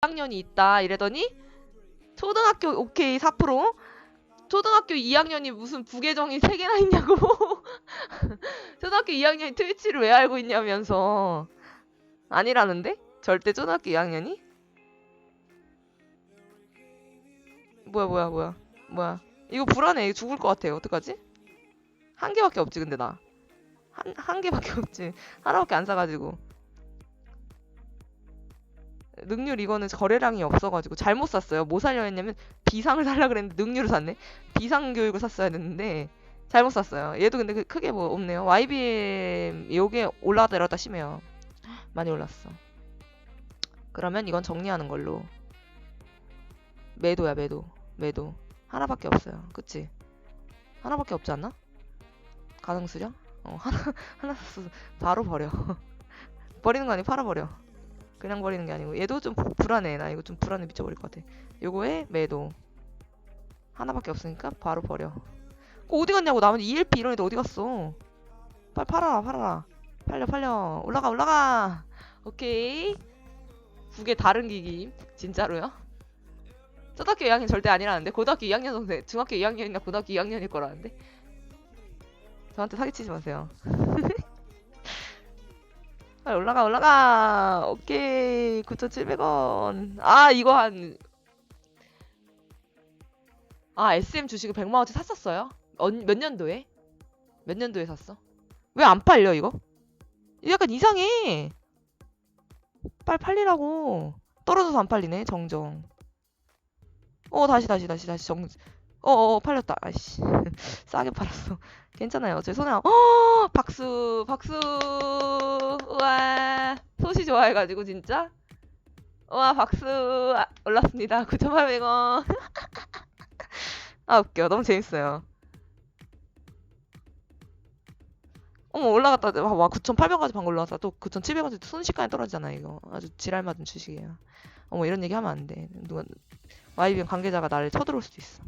2학년이 있다 이래더니 초등학교 오케이 4% 초등학교 2학년이 무슨 부계정이 3개나 있냐고. 초등학교 2학년이 트위치를 왜 알고 있냐면서. 아니라는데? 절대 초등학교 2학년이? 뭐야 뭐야 뭐야 뭐야. 이거 불안해. 죽을 것 같아 어떡하지? 한 개밖에 없지 근데 나. 한, 한 개밖에 없지. 하나밖에 안 사가지고 능률 이거는 거래량이 없어가지고 잘못 샀어요. 뭐 살려 했냐면 비상을 살라 그랬는데 능률을 샀네. 비상 교육을 샀어야 됐는데 잘못 샀어요. 얘도 근데 그- 크게 뭐 없네요. YBM 요게 올라갔다 내렸다 심해요. 많이 올랐어. 그러면 이건 정리하는 걸로. 매도야 매도. 매도. 하나밖에 없어요. 그치? 하나밖에 없지 않나? 가능 수량? 어 하나 하나 샀어. 바로 버려. 버리는 거 아니고 팔아버려. 그냥 버리는 게 아니고 얘도 좀 부- 불안해. 나 이거 좀 불안해 미쳐버릴 것 같아. 요거에 매도. 하나밖에 없으니까 바로 버려. 어, 어디 갔냐고. 나머지 ELP 이런 애들 어디 갔어? 빨리 팔아라 팔아라. 팔려 팔려. 올라가 올라가. 오케이. 두 개 다른 기기. 진짜로요? 초등학교 2학년 절대 아니라는데? 고등학교 2학년 정도 중학교 2학년이나 고등학교 2학년일 거라는데? 저한테 사기치지 마세요 빨리 올라가 올라가 오케이 9,700원 아 이거 한 아, SM 주식을 100만원치 샀었어요? 언, 몇 년도에? 몇 년도에 샀어? 왜 안 팔려? 이거 약간 이상해. 빨리 팔리라고. 떨어져서 안 팔리네, 정정. 어, 다시, 다시, 다시, 다시, 정, 어, 어, 팔렸다. 아이씨. 싸게 팔았어. 괜찮아요. 제 손에, 어, 박수, 박수. 우와. 솥이 좋아해가지고, 진짜. 우와, 박수. 아, 올랐습니다. 9,800원. 아 웃겨 너무 재밌어요 어머 올라갔다 와, 와 9,800원까지 방금 올라왔다 또 9,700원까지 순식간에 떨어지잖아 이거 아주 지랄 맞은 주식이에요 어머 이런 얘기 하면 안 돼 누가 YBN 관계자가 나를 쳐들어올 수도 있어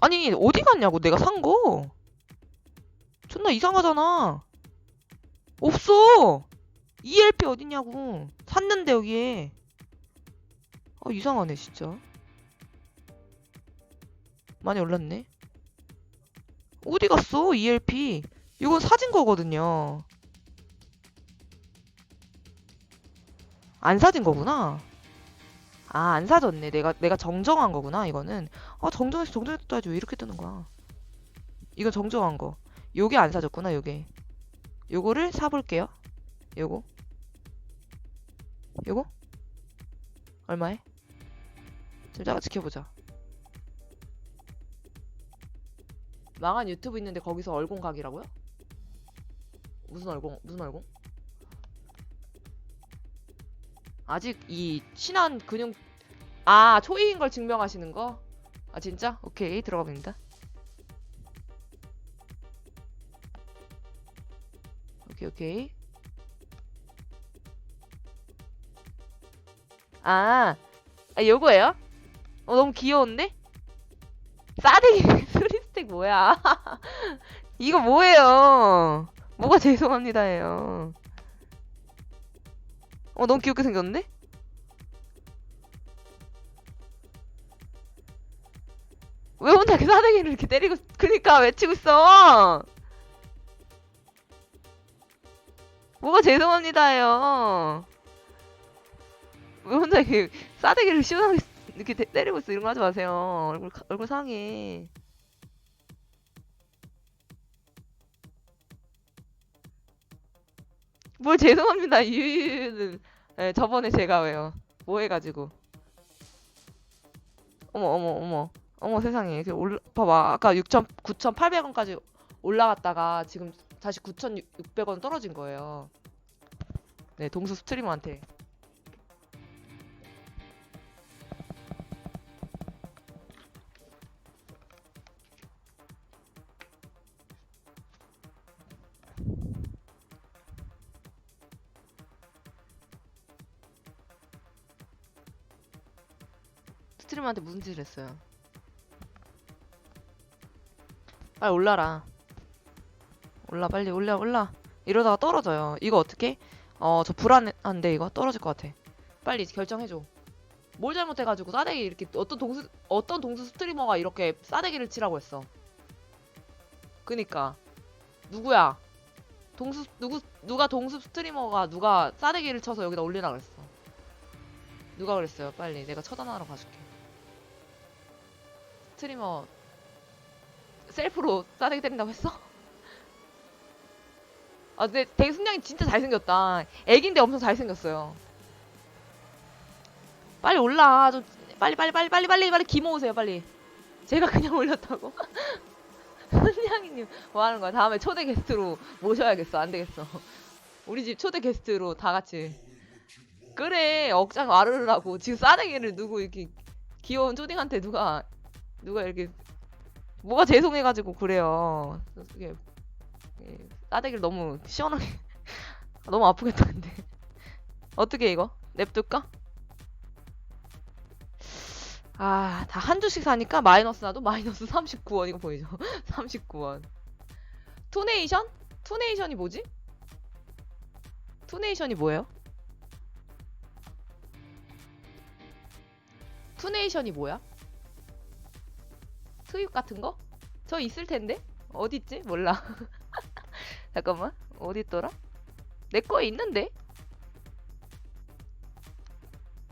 아니 어디 갔냐고 내가 산 거 존나 이상하잖아 없어 ELP 어딨냐고 샀는데 여기에 아 이상하네 진짜 많이 올랐네. 어디 갔어? ELP. 이건 사진 거거든요. 안 사진 거구나. 아, 안 사졌네. 내가 내가 정정한 거구나. 이거는. 아, 정정해서 정정했다지 왜 이렇게 뜨는 거야? 이건 정정한 거. 요게 안 사졌구나. 요게. 요거를 사볼게요. 요거. 요거? 얼마에? 잠깐 지켜보자. 망한 유튜브 있는데 거기서 얼공 각이라고요? 무슨 얼공? 무슨 얼공? 아직 이 신한 근육 아 초이인 걸 증명하시는 거? 아 진짜? 오케이 들어가 봅니다. 오케이 오케이. 아, 아 요거예요? 어 너무 귀여운데? 싸대기 스리스틱 뭐야? 이거 뭐예요? 뭐가 죄송합니다예요. 어 너무 귀엽게 생겼는데? 왜 혼자 그 싸대기를 이렇게 때리고 그니까 외치고 있어? 뭐가 죄송합니다예요. 왜 혼자 이렇게 싸대기를 시원하게 이렇게 때- 때리고 있어 이런 거 하지 마세요. 얼굴 가- 얼굴 상해. 뭘 죄송합니다. 유유는 네, 저번에 제가 왜요? 뭐 해가지고 어머 어머 어머 어머 세상에 올 봐봐 아까 6천 9,800원까지 올라갔다가 지금 다시 9,600원 떨어진 거예요. 네 동수 스트리머한테 스트리머한테 무슨 짓을 했어요? 빨리 올라라. 올라 빨리 올라 올라. 이러다가 떨어져요. 이거 어떻게? 어 저 불안한데 이거 떨어질 것 같아. 빨리 결정해줘. 뭘 잘못해가지고 싸대기 이렇게 어떤 동수 어떤 동수 스트리머가 이렇게 싸대기를 치라고 했어. 그니까 누구야? 동수 누구 누가 동수 스트리머가 누가 싸대기를 쳐서 여기다 올리라 그랬어. 누가 그랬어요? 빨리 내가 처단하러 가줄게. 스트리머 셀프로 싸대기 때린다고 했어? 아 근데 되게 순양이 진짜 잘생겼다. 애긴데 엄청 잘생겼어요. 빨리 올라. 좀 빨리 빨리 빨리 빨리 빨리 빨리 기모 오세요 빨리. 제가 그냥 올렸다고. 순양이님 뭐 하는 거야? 다음에 초대 게스트로 모셔야겠어. 안 되겠어. 우리 집 초대 게스트로 다 같이. 그래 억장 와르르라고 지금 싸대기를 누구 이렇게 귀여운 초딩한테 누가 누가 이렇게 뭐가 죄송해가지고 그래요. 이게 예, 싸대기를 너무 시원하게 너무 아프겠다 근데 어떻게 이거 냅둘까? 아, 다 한 주씩 사니까 마이너스 나도 마이너스 39원 이거 보이죠? 39원. 투네이션? 투네이션이 뭐지? 투네이션이 뭐예요? 투네이션이 뭐야? 트윗 같은 거? 저 있을 텐데? 어디 있지? 몰라. 잠깐만. 어디 있더라? 내 거에 있는데?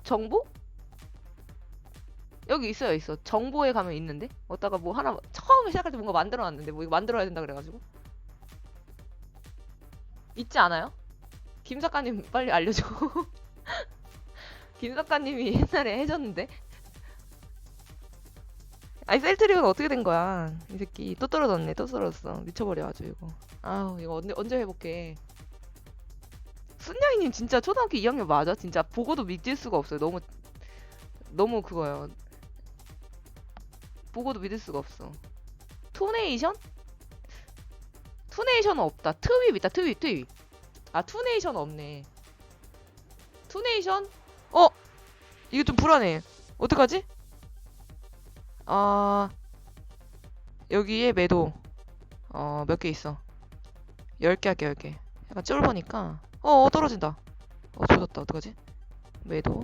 정보? 여기 있어요, 있어. 정보에 가면 있는데? 어디다가 뭐 하나 처음에 시작할 때 뭔가 만들어 놨는데 뭐 이거 만들어야 된다 그래가지고 있지 않아요? 김 작가님 빨리 알려줘. 김 작가님이 옛날에 해줬는데. 아니 셀트리온 어떻게 된 거야? 이 새끼 또 떨어졌네, 또 떨어졌어. 미쳐버려 아주 이거. 아우 이거 언제 언제 해볼게. 순양이님 진짜 초등학교 2학년 맞아? 진짜 보고도 믿을 수가 없어요. 너무 너무 그거예요. 보고도 믿을 수가 없어. 투네이션? 투네이션은 없다. 트윗 있다. 트윗, 트윗. 아, 투네이션 없네. 투네이션? 어? 이게 좀 불안해. 어떡하지? 아, 여기에 매도. 어, 몇 개 있어. 10개 할게, 10개. 약간 쫄보니까. 어, 어, 떨어진다. 어, 조졌다. 어떡하지? 매도.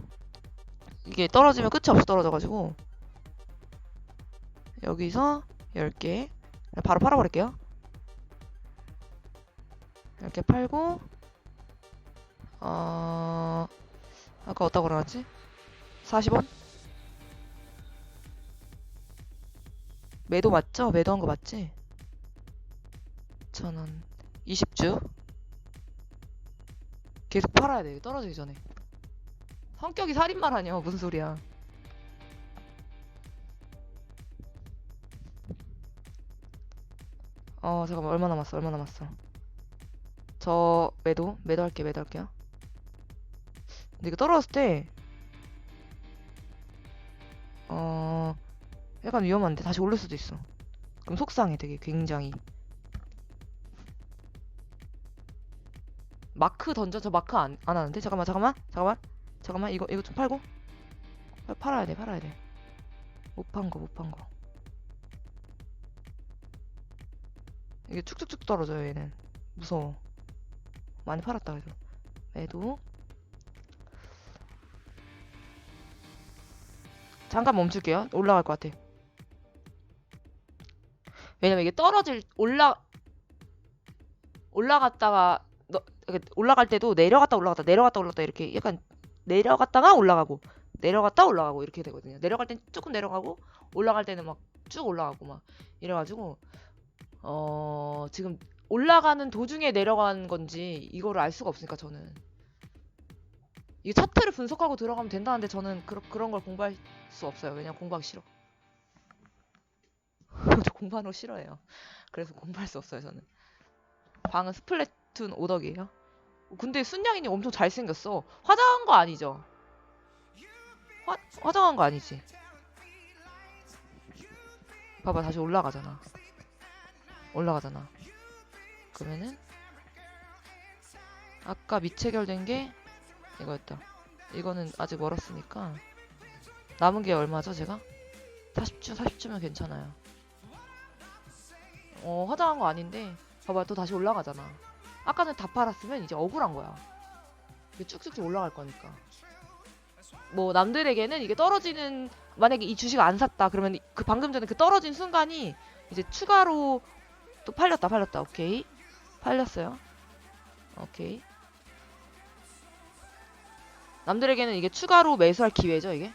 이게 떨어지면 끝이 없어 떨어져가지고. 여기서 10개. 바로 팔아버릴게요. 이렇게 팔고, 어, 아까 어디다 걸어놨지? 40원? 매도 맞죠? 매도한 거 맞지? 천원 20주? 계속 팔아야 돼. 떨어지기 전에. 성격이 살인말 아니야. 무슨 소리야. 어 잠깐만. 얼마 남았어? 얼마 남았어? 저 매도? 매도 할게. 매도 할게요. 근데 이거 떨어졌을 때 약간 위험한데 다시 올릴 수도 있어. 그럼 속상해 되게 굉장히. 마크 던져 저 마크 안, 안 하는데? 잠깐만 잠깐만 잠깐만. 잠깐만 이거 이거 좀 팔고. 팔- 팔아야 돼 팔아야 돼못 판 거 못 판 거. 이게 쭉쭉쭉 떨어져요 얘는. 무서워. 많이 팔았다 그래도. 매도. 잠깐 멈출게요. 올라갈 것 같아 왜냐면 이게 떨어질 올라 올라갔다가 너, 올라갈 때도 내려갔다 올라갔다 내려갔다 올라갔다 이렇게 약간 내려갔다가 올라가고 내려갔다 올라가고 이렇게 되거든요. 내려갈 땐 조금 내려가고 올라갈 때는 막 쭉 올라가고 막 이래가지고 어 지금 올라가는 도중에 내려간 건지 이거를 알 수가 없으니까 저는 이 차트를 분석하고 들어가면 된다는데 저는 그런 그런 걸 공부할 수 없어요. 왜냐면 공부하기 싫어. 저 공부하는 거 싫어해요. 그래서 공부할 수 없어요. 저는 방은 스플래툰 오덕이에요. 근데 순양이님 엄청 잘생겼어. 화장한 거 아니죠? 화, 화장한 거 아니지? 봐봐 다시 올라가잖아. 올라가잖아. 그러면은 아까 미체결된 게 이거였다. 이거는 아직 멀었으니까 남은 게 얼마죠 제가? 40주 40주면 괜찮아요. 어 화장한 거 아닌데 봐봐 또 다시 올라가잖아. 아까는 다 팔았으면 이제 억울한 거야. 이게 쭉쭉쭉 올라갈 거니까. 뭐 남들에게는 이게 떨어지는 만약에 이 주식 안 샀다 그러면 그 방금 전에 그 떨어진 순간이 이제 추가로 또 팔렸다 팔렸다 오케이 팔렸어요 오케이 남들에게는 이게 추가로 매수할 기회죠 이게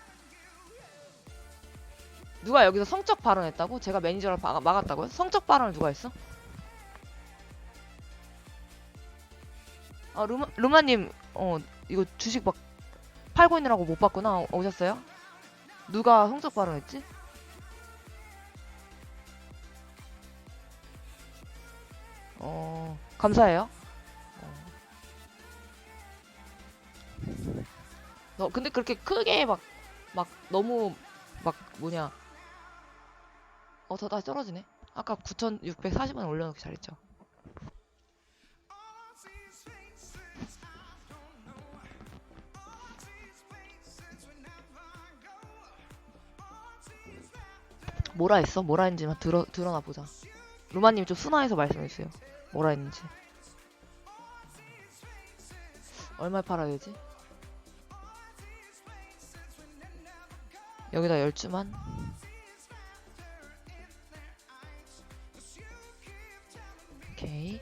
누가 여기서 성적 발언했다고? 제가 매니저를 막, 막았다고요? 성적 발언을 누가 했어? 아 루마, 루마님 어 이거 주식 막 팔고 있느라고 못 봤구나 어, 오셨어요? 누가 성적 발언했지? 어 감사해요 어. 너 근데 그렇게 크게 막 막 너무 막 뭐냐 어, 더 다시 떨어지네. 아까 9,640원 올려놓기 잘했죠. 뭐라 했어? 뭐라 했는지만 들어, 들어나 보자. 루마님 좀 순화해서 말씀해주세요. 뭐라 했는지. 얼마에 팔아야 되지? 여기다 열주만. 오케이.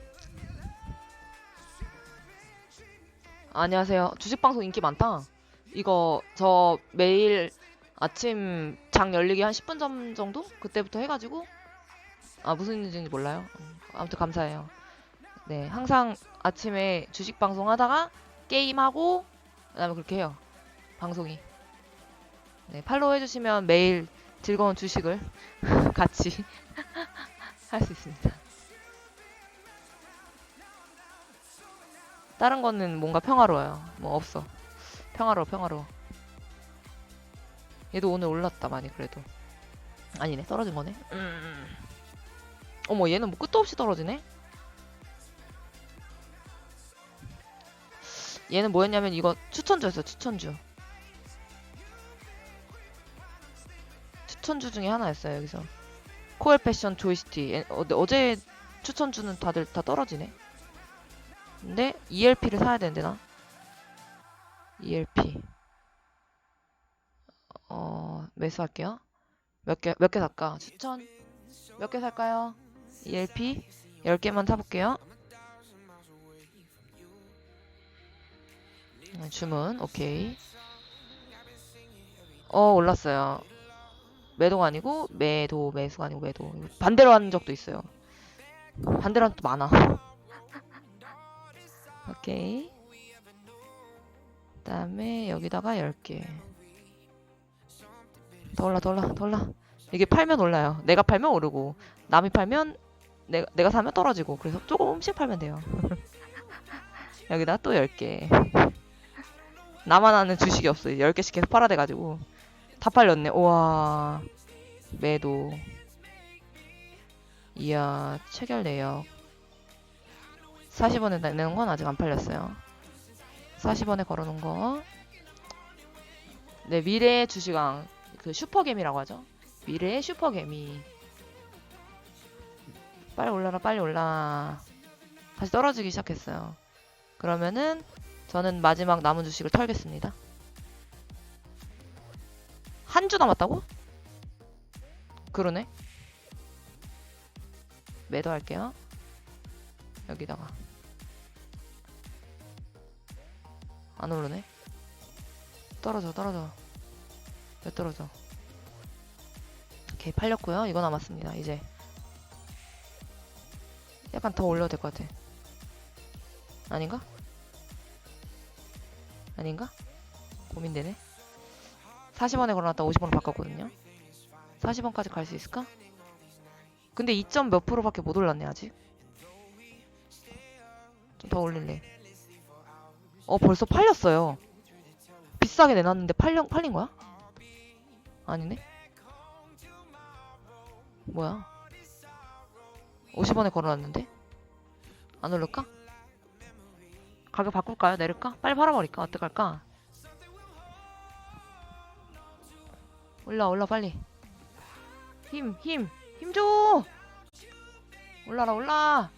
안녕하세요. 주식 방송 인기 많다. 이거 저 매일 아침 장 열리기 한 10분 전 정도 그때부터 해가지고 아 무슨 일인지 몰라요. 음, 아무튼 감사해요. 네, 항상 아침에 주식 방송 하다가 게임하고 그다음에 그렇게 해요. 방송이. 네, 팔로우 해주시면 매일 즐거운 주식을 같이 할 수 있습니다. 다른 거는 뭔가 평화로워요. 뭐 없어. 평화로워, 평화로워. 얘도 오늘 올랐다, 많이 그래도. 아니네, 떨어진 거네. 음. 어머, 얘는 뭐 끝도 없이 떨어지네? 얘는 뭐였냐면 이거 추천주였어, 추천주. 추천주 중에 하나였어요, 여기서. 코엘 패션 조이스티. 에, 어, 어제 추천주는 다들 다 떨어지네. 근데 ELP를 사야 되는데 나? ELP 어 매수할게요. 몇 개 몇 개 살까? 추천? 몇 개 살까요? ELP 10개만 사볼게요. 네, 주문. 오케이. 어 올랐어요. 매도가 아니고 매도 매수가 아니고 매도. 반대로 하는 적도 있어요. 반대로 하는 것도 많아 오케이. 그다음에 여기다가 10개. 더 올라, 더 올라, 더 올라. 이게 팔면 올라요. 내가 팔면 오르고, 남이 팔면 내가, 내가 사면 떨어지고. 그래서 조금씩 팔면 돼요. 여기다 또 10개. 나만 아는 주식이 없어요. 10개씩 계속 팔아대가지고. 다 팔렸네. 우와. 매도. 이야, 체결 내역. 40원에 내는 건 아직 안 팔렸어요. 40원에 걸어놓은 거. 네, 미래의 주식왕. 그 슈퍼개미라고 하죠. 미래의 슈퍼개미. 빨리 올라라, 빨리 올라. 다시 떨어지기 시작했어요. 그러면은 저는 마지막 남은 주식을 털겠습니다. 한 주 남았다고? 그러네. 매도할게요. 여기다가. 안 오르네. 떨어져, 떨어져. 왜 떨어져? 오케이, 팔렸고요. 이거 남았습니다. 이제. 약간 더 올려도 될것 같아. 아닌가? 아닌가? 고민되네. 40원에 걸어놨다 50원으로 바꿨거든요. 40원까지 갈 수 있을까? 근데 2점 몇 프로밖에 못 올랐네, 아직. 좀 더 올릴래. 어, 벌써 팔렸어요. 비싸게 내놨는데 팔려, 팔린 거야? 아니네? 뭐야? 50원에 걸어놨는데? 안 오를까? 가격 바꿀까요? 내릴까? 빨리 팔아버릴까? 어떡할까? 올라, 올라, 빨리. 힘, 힘, 힘 줘! 올라라, 올라!